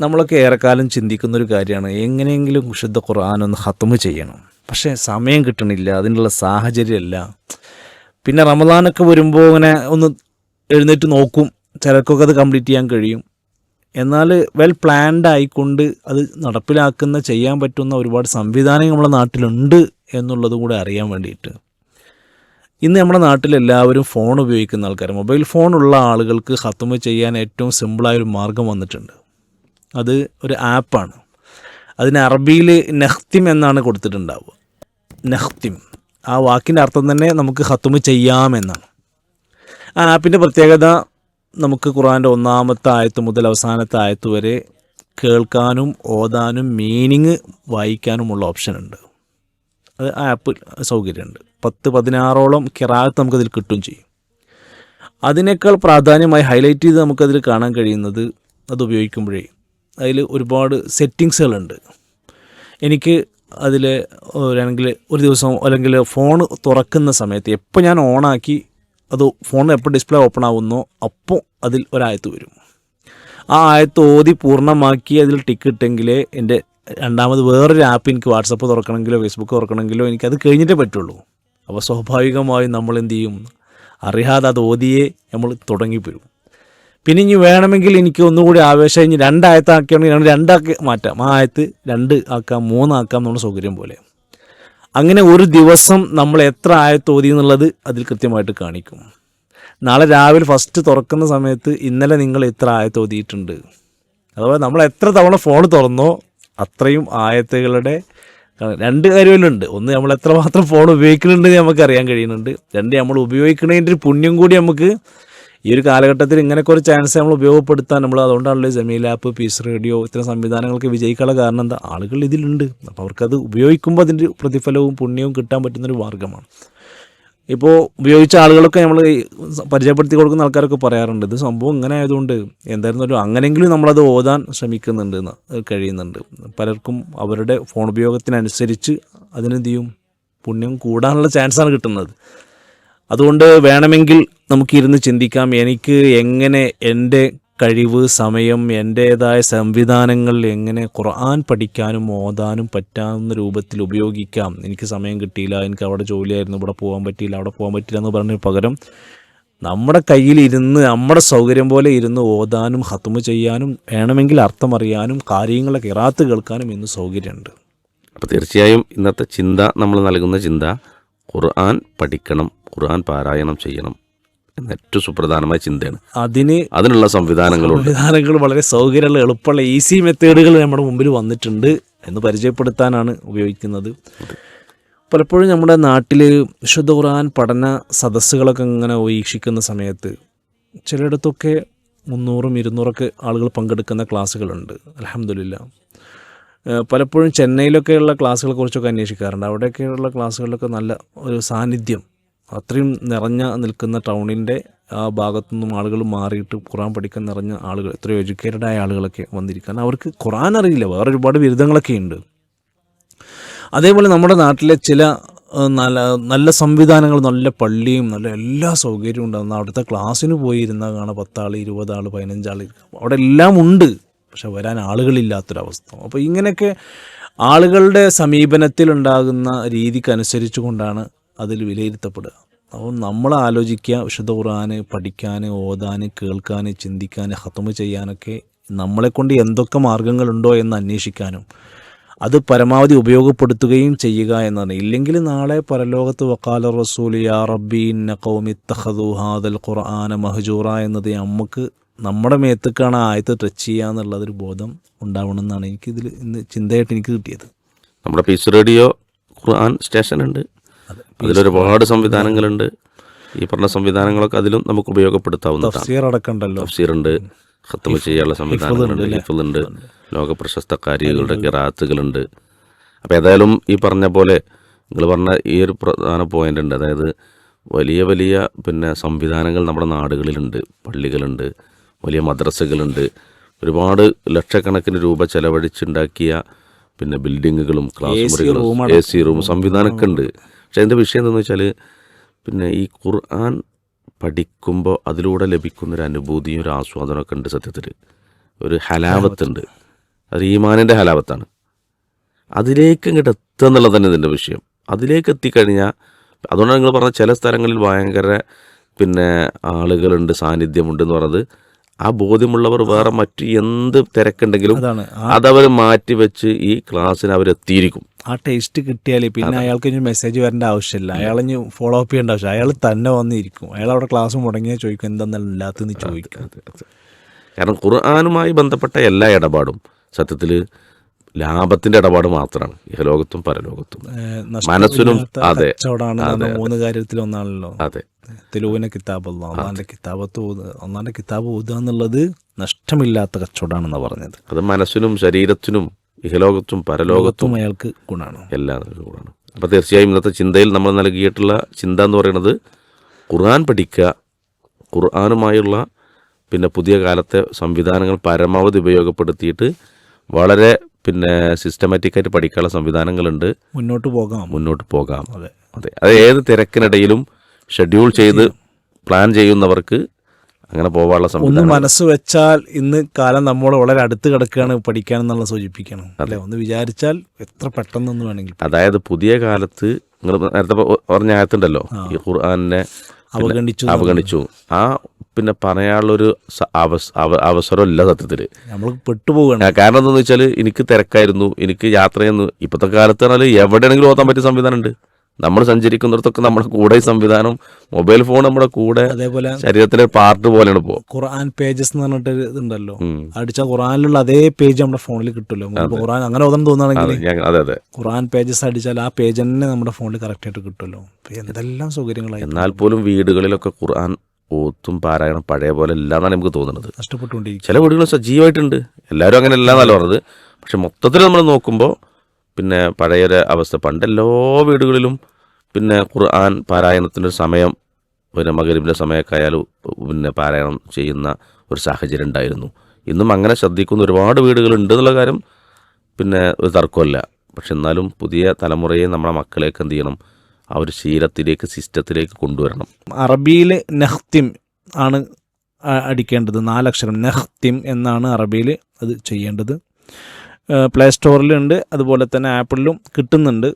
നമ്മളൊക്കെ ഏറെക്കാലം ചിന്തിക്കുന്ന ഒരു കാര്യമാണ്. എങ്ങനെയെങ്കിലും വിശുദ്ധ ഖുർആൻ ഒന്ന് ഹത്തമ് ചെയ്യണം. പക്ഷേ സമയം കിട്ടണില്ല അതിനുള്ള സാഹചര്യമല്ല. പിന്നെ റമദാനൊക്കെ വരുമ്പോൾ ഇങ്ങനെ ഒന്ന് എഴുന്നേറ്റ് നോക്കും ചിലർക്കൊക്കെ അത് കംപ്ലീറ്റ് ചെയ്യാൻ കഴിയും. എന്നാൽ വെൽ പ്ലാൻഡ് ആയിക്കൊണ്ട് അത് നടപ്പിലാക്കുന്ന ചെയ്യാൻ പറ്റുന്ന ഒരുപാട് സംവിധാനങ്ങൾ നമ്മുടെ നാട്ടിലുണ്ട് എന്നുള്ളതും കൂടെ അറിയാൻ വേണ്ടിയിട്ട്. ഇന്ന് നമ്മുടെ നാട്ടിൽ എല്ലാവരും ഫോൺ ഉപയോഗിക്കുന്ന ആൾക്കാർ മൊബൈൽ ഫോണുള്ള ആളുകൾക്ക് ഹത്തുമ ചെയ്യാൻ ഏറ്റവും സിമ്പിളായ ഒരു മാർഗം വന്നിട്ടുണ്ട്. അത് ഒരു ആപ്പാണ്. അതിന് അറബിയിൽ നഹ്തിം എന്നാണ് കൊടുത്തിട്ടുണ്ടാവുക. നഹ്തിം. ആ വാക്കിന്റെ അർത്ഥം തന്നെ നമുക്ക് ഹത്തുമ് ചെയ്യാമെന്നാണ് ആ ആപ്പിന്റെ പ്രത്യേകത നമുക്ക് ഖുറാന്റെ ഒന്നാമത്തെ ആയത്ത് മുതൽ അവസാനത്തെ ആയത്ത് വരെ കേൾക്കാനും ഓതാനും മീനിങ് വായിക്കാനുമുള്ള ഓപ്ഷൻ ഉണ്ട്. അത് ആ ആപ്പ് സൗകര്യമുണ്ട്. പത്ത് പതിനാറോളം കിറാത്ത് നമുക്കതിൽ കിട്ടും ചെയ്യും. അതിനേക്കാൾ പ്രാധാന്യമായി ഹൈലൈറ്റ് ചെയ്ത് നമുക്കതിൽ കാണാൻ കഴിയുന്നത് അത് ഉപയോഗിക്കുമ്പോഴേ അതിൽ ഒരുപാട് സെറ്റിങ്സുകളുണ്ട്. എനിക്ക് അതിൽ അല്ലെങ്കിൽ ഒരു ദിവസം അല്ലെങ്കിൽ ഫോൺ തുറക്കുന്ന സമയത്ത് എപ്പോൾ ഞാൻ ഓണാക്കി അത് ഫോൺ എപ്പോൾ ഡിസ്പ്ലേ ഓപ്പൺ ആവുന്നോ അപ്പോൾ അതിൽ ഒരായത്ത് വരും. ആ ആയത്ത് ഓതി പൂർണമാക്കി അതിൽ ടിക്ക് ഇട്ടെങ്കിലേ എന്റെ രണ്ടാമത് വേറൊരു ആപ്പ് എനിക്ക് വാട്സപ്പ് തുറക്കണമെങ്കിലോ ഫേസ്ബുക്ക് തുറക്കണമെങ്കിലോ എനിക്കത് കഴിഞ്ഞിട്ടേ പറ്റുള്ളൂ. അപ്പോൾ സ്വാഭാവികമായും നമ്മൾ എന്ത് ചെയ്യും? അറിയാതെ അത് ഓതിയേ നമ്മൾ തുടങ്ങിപ്പോരും. പിന്നെ ഇനി വേണമെങ്കിൽ എനിക്ക് ഒന്നുകൂടി ആവേശം. ഇനി രണ്ടായത്താക്കുകയാണെങ്കിൽ ഞങ്ങൾ രണ്ടാക്കി മാറ്റാം. ആ ആയത്ത് രണ്ട് ആക്കാം മൂന്നാക്കാം നമ്മുടെ സൗകര്യം പോലെ. അങ്ങനെ ഒരു ദിവസം നമ്മൾ എത്ര ആയത്ത് ഓതി എന്നുള്ളത് അതിൽ കൃത്യമായിട്ട് കാണിക്കും. നാളെ രാവിലെ ഫസ്റ്റ് തുറക്കുന്ന സമയത്ത് ഇന്നലെ നിങ്ങൾ എത്ര ആയത്ത് ഓതിയിട്ടുണ്ട്? അഥവാ നമ്മൾ എത്ര തവണ ഫോൺ തുറന്നോ അത്രയും ആയത്തുകളുടെ രണ്ട് കാര്യങ്ങളുണ്ട്. ഒന്ന് നമ്മൾ എത്ര മാത്രം ഫോൺ ഉപയോഗിക്കുന്നുണ്ടെന്ന് നമുക്ക് അറിയാൻ കഴിയുന്നുണ്ട്. രണ്ട് നമ്മൾ ഉപയോഗിക്കുന്നതിന്റെ ഒരു പുണ്യം കൂടി നമുക്ക് ഈ ഒരു കാലഘട്ടത്തിൽ ഇങ്ങനെയൊക്കെ ഒരു ചാൻസ് നമ്മൾ ഉപയോഗപ്പെടുത്താൻ നമ്മൾ അതുകൊണ്ടാണല്ലോ ജമീൽ ആപ്പ് പീസ് റേഡിയോ ഇത്തരം സംവിധാനങ്ങൾക്ക് വിജയിക്കാനുള്ള കാരണം എന്താ? ആളുകൾ ഇതിലുണ്ട്. അപ്പോൾ അവർക്കത് ഉപയോഗിക്കുമ്പോൾ അതിന്റെ പ്രതിഫലവും പുണ്യവും കിട്ടാൻ പറ്റുന്നൊരു മാർഗമാണ് ഇപ്പോൾ ഉപയോഗിച്ച ആളുകളൊക്കെ നമ്മൾ പരിചയപ്പെടുത്തി കൊടുക്കുന്ന ആൾക്കാരൊക്കെ പറയാറുണ്ട് ഇത് സംഭവം ഇങ്ങനെ ആയതുകൊണ്ട് എന്തായിരുന്നാലും അങ്ങനെയെങ്കിലും നമ്മളത് ഓതാൻ ശ്രമിക്കുന്നുണ്ട് കഴിയുന്നുണ്ട്. പലർക്കും അവരുടെ ഫോൺ ഉപയോഗത്തിനനുസരിച്ച് അതിനെന്ത് ചെയ്യും? പുണ്യം കൂടാനുള്ള ചാൻസാണ് കിട്ടുന്നത്. അതുകൊണ്ട് വേണമെങ്കിൽ നമുക്കിരുന്ന് ചിന്തിക്കാം. എനിക്ക് എങ്ങനെ എന്റെ കഴിവ് സമയം എന്റേതായ സംവിധാനങ്ങൾ എങ്ങനെ ഖുർആൻ പഠിക്കാനും ഓതാനും പറ്റാവുന്ന രൂപത്തിൽ ഉപയോഗിക്കാം. എനിക്ക് സമയം കിട്ടിയില്ല. എനിക്ക് അവിടെ ജോലിയായിരുന്നു. ഇവിടെ പോകാൻ പറ്റിയില്ല. അവിടെ പോകാൻ പറ്റില്ല എന്ന് പറഞ്ഞ പകരം നമ്മുടെ കയ്യിൽ ഇരുന്ന് നമ്മുടെ സൗകര്യം പോലെ ഇരുന്ന് ഓതാനും ഹത്തുമ ചെയ്യാനും വേണമെങ്കിൽ അർത്ഥമറിയാനും കാര്യങ്ങളൊക്കെ കാര്യങ്ങളെ കിറാത്ത് കേൾക്കാനും ഇന്ന് സൗകര്യമുണ്ട്. അപ്പോൾ തീർച്ചയായും ഇന്നത്തെ ചിന്ത നമ്മൾ നൽകുന്ന ചിന്ത ഖുർആൻ പഠിക്കണം ഖുർആൻ പാരായണം ചെയ്യണം എന്ന ഏറ്റവും സുപ്രധാനമായ ചിന്തയാണ്. അതിന് അതിനുള്ള സംവിധാനങ്ങളുണ്ട്. സംവിധാനങ്ങൾ വളരെ സൗകര്യമുള്ള എളുപ്പമുള്ള ഈസി മെത്തേഡുകൾ നമ്മുടെ മുമ്പിൽ വന്നിട്ടുണ്ട് എന്ന് പരിചയപ്പെടുത്താനാണ് ഉപയോഗിക്കുന്നത്. പലപ്പോഴും നമ്മുടെ നാട്ടിൽ വിശുദ്ധ ഖുർആൻ പഠന സദസ്സുകളൊക്കെ ഇങ്ങനെ വീക്ഷിക്കുന്ന സമയത്ത് ചിലയിടത്തൊക്കെ മുന്നൂറും ഇരുന്നൂറൊക്കെ ആളുകൾ പങ്കെടുക്കുന്ന ക്ലാസ്സുകളുണ്ട്. അലഹമില്ല പലപ്പോഴും ചെന്നൈയിലൊക്കെയുള്ള ക്ലാസ്സുകളെ കുറിച്ചൊക്കെ അന്വേഷിക്കാറുണ്ട്. അവിടെയൊക്കെയുള്ള ക്ലാസ്സുകളിലൊക്കെ നല്ല ഒരു സാന്നിധ്യം അത്രയും നിറഞ്ഞ നിൽക്കുന്ന ടൗണിന്റെ ആ ഭാഗത്തു നിന്നും ആളുകൾ മാറിയിട്ട് ഖുറാൻ പഠിക്കാൻ നിറഞ്ഞ ആളുകൾ എത്രയോ എഡ്യൂക്കേറ്റഡ് ആയ ആളുകളൊക്കെ വന്നിരിക്കാൻ. അവർക്ക് ഖുറാൻ അറിയില്ല. വേറെ ഒരുപാട് ബിരുദങ്ങളൊക്കെ ഉണ്ട്. അതേപോലെ നമ്മുടെ നാട്ടിലെ ചില നല്ല നല്ല സംവിധാനങ്ങൾ നല്ല പള്ളിയും നല്ല എല്ലാ സൗകര്യവും ഉണ്ടാകുന്ന അവിടുത്തെ ക്ലാസ്സിന് പോയി ഇരുന്നാൽ കാണാം പത്താൾ ഇരുപതാൾ പതിനഞ്ചാൾ അവിടെ എല്ലാം ഉണ്ട്. പക്ഷെ വരാൻ ആളുകളില്ലാത്തൊരവസ്ഥ. അപ്പോൾ ഇങ്ങനെയൊക്കെ ആളുകളുടെ സമീപനത്തിലുണ്ടാകുന്ന രീതിക്കനുസരിച്ച് കൊണ്ടാണ് അതിൽ വിലയിരുത്തപ്പെടുക. അപ്പോൾ നമ്മൾ ആലോചിക്കുക വിശുദ്ധ ഖുർആൻ പഠിക്കാൻ ഓതാൻ കേൾക്കാൻ ചിന്തിക്കാൻ ഹത്തമ ചെയ്യാനൊക്കെ നമ്മളെക്കൊണ്ട് എന്തൊക്കെ മാർഗങ്ങളുണ്ടോ എന്ന് അന്വേഷിക്കാനും അത് പരമാവധി ഉപയോഗപ്പെടുത്തുകയും ചെയ്യുക എന്നാണ്. ഇല്ലെങ്കിൽ നാളെ പരലോകത്ത് വക്കാല റസൂൽ യാ റബ്ബി ഇന്ന ഖൗമി ഇത്തഖദു ഹാദൽ ഖുർആന മഹജൂറ എന്നത് നമുക്ക് നമ്മുടെ മേത്തക്കാണ് ആയത്ത് ടച്ച് ചെയ്യുക എന്നുള്ളതൊരു ബോധം ഉണ്ടാവണമെന്നാണ് എനിക്കിതിൽ ഇന്ന് ചിന്തയായിട്ട് എനിക്ക് കിട്ടിയത്. നമ്മുടെ പീസ് റേഡിയോ ഖുർആൻ സ്റ്റേഷൻ ഉണ്ട് അതിലൊരുപാട് സംവിധാനങ്ങളുണ്ട്. ഈ പറഞ്ഞ സംവിധാനങ്ങളൊക്കെ അതിലും നമുക്ക് ഉപയോഗപ്പെടുത്താവുന്നതാണ്. തഫ്സീറുണ്ട്. ഖത്തമ ചെയ്യാനുള്ള സംവിധാനങ്ങളുണ്ട്. ഹിഫുണ്ട് ലോക പ്രശസ്ത കാര്യങ്ങളുടെ കിറാത്തുകളുണ്ട്. അപ്പോൾ ഏതായാലും ഈ പറഞ്ഞ പോലെ നിങ്ങൾ പറഞ്ഞ ഈ ഒരു പ്രധാന പോയിന്റ് ഉണ്ട്. അതായത് വലിയ വലിയ പിന്നെ സംവിധാനങ്ങൾ നമ്മുടെ നാടുകളിലുണ്ട്. പള്ളികളുണ്ട്. വലിയ മദ്രസകളുണ്ട്. ഒരുപാട് ലക്ഷക്കണക്കിന് രൂപ ചെലവഴിച്ചുണ്ടാക്കിയ പിന്നെ ബിൽഡിങ്ങുകളും ക്ലാസ് മുറികളും എ സി റൂം സംവിധാനമൊക്കെ ഉണ്ട്. പക്ഷെ അതിന്റെ വിഷയം എന്താണെന്ന് വെച്ചാൽ പിന്നെ ഈ ഖുർആൻ പഠിക്കുമ്പോൾ അതിലൂടെ ലഭിക്കുന്ന ഒരു അനുഭൂതിയും ഒരു ആസ്വാദനമൊക്കെ ഉണ്ട് സത്യത്തിൽ. ഒരു ഹലാവത്തുണ്ട്. അത് ഈമാനിന്റെ ഹലാവത്താണ്. അതിലേക്ക് ഇങ്ങോട്ട് എത്തുക എന്നുള്ളത് തന്നെ ഇതിന്റെ വിഷയം. അതിലേക്ക് എത്തിക്കഴിഞ്ഞാൽ അതുകൊണ്ടാണ് നിങ്ങൾ പറഞ്ഞ ചില സ്ഥലങ്ങളിൽ ഭയങ്കര പിന്നെ ആളുകളുണ്ട് സാന്നിധ്യമുണ്ട് എന്ന് പറഞ്ഞത്. ആ ബോധ്യമുള്ളവർ വേറെ മറ്റു എന്ത് തിരക്കുണ്ടെങ്കിലും അതവർ മാറ്റി വെച്ച് ഈ ക്ലാസ്സിന് അവരെത്തിയിരിക്കും. ആ ടേസ്റ്റ് കിട്ടിയാൽ പിന്നെ അയാൾക്ക് ഇനി മെസ്സേജ് വരേണ്ട ആവശ്യമില്ല. അയാൾ ഇനി ഫോളോ അപ്പ് ചെയ്യേണ്ട ആവശ്യം അയാൾ തന്നെ വന്നിരിക്കും. അയാൾ അവിടെ ക്ലാസ് മുടങ്ങിയാൽ ചോദിക്കും എന്താണെന്നല്ല ഇല്ലാത്തെന്ന് ചോദിക്കും. കാരണം ഖുർആാനുമായി ബന്ധപ്പെട്ട എല്ലാ ഇടപാടും സത്യത്തിൽ ലാഭത്തിന്റെ ഇടപാട് മാത്രമാണ്. ഇഹലോകത്തും പരലോകത്തും. മനസ്സിനും അതെ മൂന്ന് കാര്യത്തിൽ ഒന്നാണല്ലോ. അതെ. തെലുവിനെ കിതാബ് ഒന്നാന്റെ കിതാബത്ത് ഒന്നാന്റെ കിതാബ് ഓതുക എന്നുള്ളത് നഷ്ടമില്ലാത്ത കച്ചവടമാണെന്നാണ് പറഞ്ഞത്. അത് മനസ്സിനും ശരീരത്തിനും ഇഹലോകത്തും പരലോകത്തും അയാൾക്ക് ഗുണമാണ് എല്ലാം ഗുണമാണ് അപ്പോൾ തീർച്ചയായും ഇന്നത്തെ ചിന്തയിൽ നമ്മൾ നൽകിയിട്ടുള്ള ചിന്ത എന്ന് പറയുന്നത് ഖുർആൻ പഠിക്കുക ഖുർആാനുമായുള്ള പിന്നെ പുതിയ കാലത്തെ സംവിധാനങ്ങൾ പരമാവധി ഉപയോഗപ്പെടുത്തിയിട്ട് വളരെ പിന്നെ സിസ്റ്റമാറ്റിക്കായിട്ട് പഠിക്കാനുള്ള സംവിധാനങ്ങളുണ്ട്. മുന്നോട്ട് പോകാം. മുന്നോട്ട് പോകാം. അതെ. അതെ. അത് ഏത് തിരക്കിനിടയിലും ഷെഡ്യൂൾ ചെയ്ത് പ്ലാൻ ചെയ്യുന്നവർക്ക് അങ്ങനെ പോകാനുള്ള ഒന്ന് മനസ്സ് വെച്ചാൽ ഇന്ന് കാലം നമ്മോട് വളരെ അടുത്ത് കിടക്കുകയാണ് പഠിക്കാൻ എന്നുള്ള സൂചിപ്പിക്കണം. അല്ലെ? ഒന്ന് വിചാരിച്ചാൽ എത്ര പെട്ടെന്നൊന്നും വേണമെങ്കിൽ അതായത് പുതിയ കാലത്ത് നിങ്ങൾ നേരത്തെ പറഞ്ഞ ആയത്തുണ്ടല്ലോ ഈ ഖുർആാനിനെ അവഗണിച്ചു അവഗണിച്ചു. ആ പിന്നെ പറയാനുള്ളൊരു അവസരമില്ല സത്യത്തിൽ നമ്മൾ പെട്ടുപോവുകയാണ്. കാരണം എന്താണെന്ന് വെച്ചാൽ എനിക്ക് തിരക്കായിരുന്നു എനിക്ക് യാത്ര ചെയ്യുന്നു ഇപ്പോഴത്തെ കാലത്ത് പറഞ്ഞാൽ എവിടെയാണെങ്കിലും ഓത്താൻ പറ്റിയ സംവിധാനം ഉണ്ട് നമ്മൾ സഞ്ചരിക്കുന്നിടത്തൊക്കെ നമ്മുടെ കൂടെ സംവിധാനം മൊബൈൽ ഫോൺ നമ്മുടെ കൂടെ അതേപോലെ ശരീരത്തിലെ പാർട്ട് പോലെയാണ് ഇപ്പോൾ ഖുർആൻ പേജസ് എന്ന് പറഞ്ഞിട്ട് ഇതുണ്ടല്ലോ. അടിച്ച ഖുർആനിലുള്ള അതേ പേജ് നമ്മുടെ ഫോണിൽ കിട്ടുമല്ലോ ഖുറാൻ ഖുർആൻ അങ്ങനെ ഓതാൻ തോന്നുകയാണെങ്കിൽ അതെ അതെ ഖുർആൻ പേജസ് അടിച്ചാൽ ആ പേജ് തന്നെ നമ്മുടെ ഫോണിൽ കറക്റ്റ് ആയിട്ട് കിട്ടുമല്ലോ. എന്തെല്ലാം സൗകര്യങ്ങളായി. എന്നാൽ പോലും വീടുകളിലൊക്കെ ഖുർആൻ ഓത്തും പാരായണം പഴയ പോലെ അല്ല എന്നാണ് നമുക്ക് തോന്നുന്നത്. നഷ്ടപ്പെട്ടുകൊണ്ടിരിക്കും. ചില വീടുകൾ സജീവമായിട്ടുണ്ട് എല്ലാവരും അങ്ങനെ അല്ല എന്നല്ല പറഞ്ഞത്. പക്ഷെ മൊത്തത്തിൽ നമ്മൾ നോക്കുമ്പോൾ പിന്നെ പഴയൊരു അവസ്ഥ. പണ്ട് എല്ലാ വീടുകളിലും പിന്നെ ഖുർആൻ പാരായണത്തിന്റെ സമയം പിന്നെ മകരിബിന്റെ സമയമൊക്കെ ആയാലും പിന്നെ പാരായണം ചെയ്യുന്ന ഒരു സാഹചര്യം ഉണ്ടായിരുന്നു. ഇന്നും അങ്ങനെ ശ്രദ്ധിക്കുന്ന ഒരുപാട് വീടുകളുണ്ട് എന്നുള്ള കാര്യം പിന്നെ ഒരു തർക്കമല്ല. പക്ഷെ എന്നാലും പുതിയ തലമുറയെ നമ്മുടെ മക്കളെയൊക്കെ എന്ത് ചെയ്യണം? ആ ഒരു ശീലത്തിലേക്ക് സിസ്റ്റത്തിലേക്ക് കൊണ്ടുവരണം. അറബിയിൽ നെഹ്തിം ആണ് അടിക്കേണ്ടത്. നാലക്ഷരം. നെഹ്തിം എന്നാണ് അറബിയിൽ അത് ചെയ്യേണ്ടത്. പ്ലേ സ്റ്റോറിലുണ്ട്. അതുപോലെ തന്നെ ആപ്പിളിലും കിട്ടുന്നുണ്ട്.